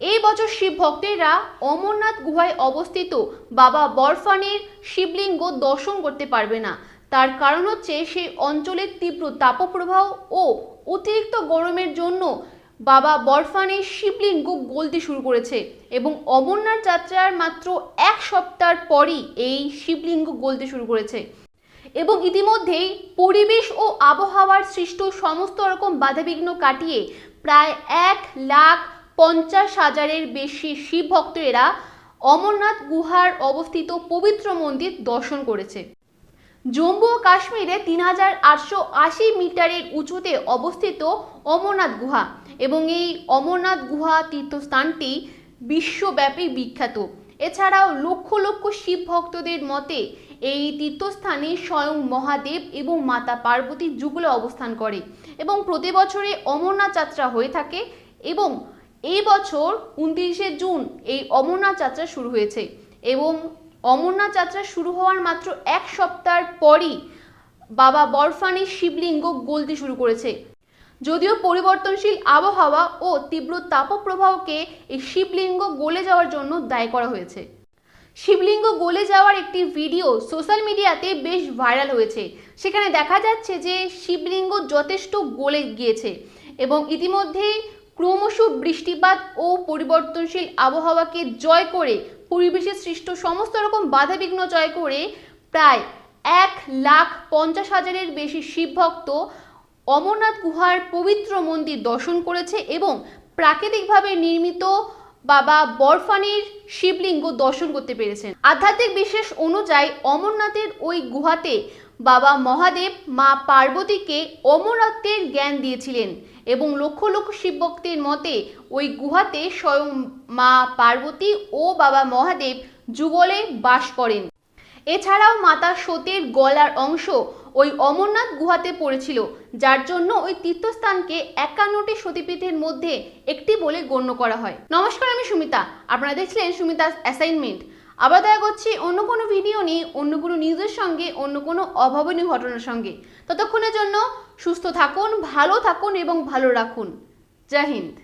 এই বছর শিব ভক্তেরা অমরনাথ গুহায় অবস্থিত বাবা বরফানের শিবলিঙ্গ দর্শন করতে পারবে না। তার কারণ হচ্ছে সেই অঞ্চলের তীব্র তাপপ্রবাহ ও অতিরিক্ত গরমের জন্য বাবা বরফানের শিবলিঙ্গ গলতে শুরু করেছে এবং অমরনাথ যাত্রার মাত্র এক সপ্তাহ পরই এই শিবলিঙ্গ গলতে শুরু করেছে। এবং ইতিমধ্যেই পরিবেশ ও আবহাওয়ার সৃষ্ট সমস্ত রকম বাধাবিঘ্ন কাটিয়ে প্রায় এক লাখ পঞ্চাশ হাজারের বেশি শিব ভক্তেরা অমরনাথ গুহার অবস্থিত পবিত্র মন্দির দর্শন করেছে। জম্মু ও কাশ্মীরে তিন হাজার আটশো আশি মিটারের উঁচুতে অবস্থিত অমরনাথ গুহা এবং এই অমরনাথ গুহা তীর্থস্থানটি বিশ্বব্যাপী বিখ্যাত। এছাড়াও লক্ষ লক্ষ শিব ভক্তদের মতে এই তীর্থস্থানে স্বয়ং মহাদেব এবং মাতা পার্বতী যুগলে অবস্থান করে এবং প্রতি বছরে অমরনাথ যাত্রা হয়ে থাকে এবং এই বছর উনত্রিশে জুন এই অমরনাথ যাত্রা শুরু হয়েছে এবং অমরনাথ যাত্রা শুরু হওয়ার মাত্র এক সপ্তাহ পরই বাবা বরফানির শিবলিঙ্গ গলতে শুরু করেছে। যদিও পরিবর্তনশীল আবহাওয়া ও তীব্র তাপপ্রবাহকে এই শিবলিঙ্গ গলে যাওয়ার জন্য দায়ী করা হয়েছে। শিবলিঙ্গ গলে যাওয়ার একটি ভিডিও সোশ্যাল মিডিয়াতে বেশ ভাইরাল হয়েছে। সেখানে দেখা যাচ্ছে যে শিবলিঙ্গ যথেষ্ট গলে গিয়েছে এবং ইতিমধ্যেই ক্রমশ বৃষ্টিপাত ও পরিবর্তনশীল আবহাওয়াকে জয় করে পরিবেশে সৃষ্ট সমস্ত রকম বাধাবিঘ্ন জয় করে প্রায় এক লাখ পঞ্চাশ হাজারের বেশি শিবভক্ত অমরনাথ গুহার পবিত্র মন্দির দর্শন করেছে এবং প্রাকৃতিকভাবে নির্মিত বাবা বরফানির শিবলিঙ্গ দর্শন করতে পেরেছেন। আধ্যাত্মিক বিশ্বাস অনুযায়ী অমরনাথের ওই গুহাতে বাবা মহাদেব মা পার্বতীকে অমরত্বের জ্ঞান দিয়েছিলেন এবং লক্ষ লক্ষ শিবভক্তের মতে ওই গুহাতে স্বয়ং মা পার্বতী ও বাবা মহাদেব যুগলে বাস করেন। এছাড়াও মাতা সতীর গলার অংশ ওই অমরনাথ গুহাতে পড়েছিল, যার জন্য ওই তীর্থস্থানকে একান্নটি সতীপীঠের মধ্যে একটি বলে গণ্য করা হয়। নমস্কার, আমি সুমিতা। আপনারা দেখছিলেন সুমিতাস অ্যাসাইনমেন্ট আবার দেখা করছি অন্য কোনো ভিডিও নিয়ে, অন্য কোনো নিউজের সঙ্গে, অন্য কোনো অভাবনীয় ঘটনার সঙ্গে। ততক্ষণের জন্য সুস্থ থাকুন, ভালো থাকুন এবং ভালো রাখুন। জয় হিন্দ।